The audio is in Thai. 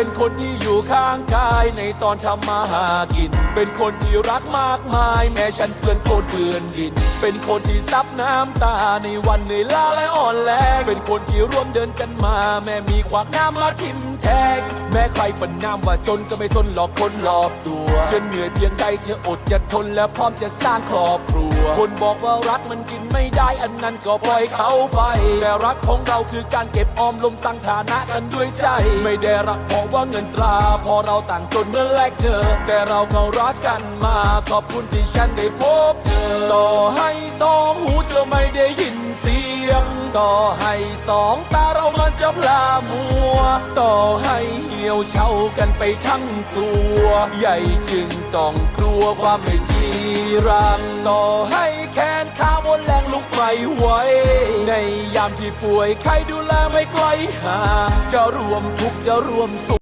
เป็นคนที่อยู่ข้างกายในตอนทำมาหากิน เป็นคนที่รักมากมาย แม้ฉันเพื่อนโคตรเพื่อนดิน เป็นคนที่ซับน้ำตาในวันเหนื่อยล้าและอ่อนแรงเป็นคนที่ร่วมเดินกันมา แม้มีขวากน้ำมาทิมแทงแม้ใครประนามว่าจนก็ไม่สนหลอกคนรอบตัวจะเหนื่อยเพียงใดจะอดจะทนและพร้อมจะสร้างครอบครัว คนบอกว่ารักมันกินไม่ได้อันนั้นก็ปล่อยเขาไป แต่รักของเราคือการเก็บออมลมตั้งฐานะกันด้วยใจ ไม่ได้รักเพราะว่าเงินตรา พอเราต่างจนเมื่อแรกเจอ แต่เราก็รักกันมาขอบคุณที่ฉันได้พบเธอต่อให้สองหูจะไม่ได้ยินเสียง ต่อให้สองตาเรามันจะพลามัว ต่อให้ ยวเช่ากันไปทั้งตัว ใหญ่จึงต้องกลัวความไม่จีรังต่อให้แขนขาหมนแรงลุกไม่ไหวในยามที่ป่วยใครดูแลไม่ไกลห่างจะรวมทุกจะรวมสุข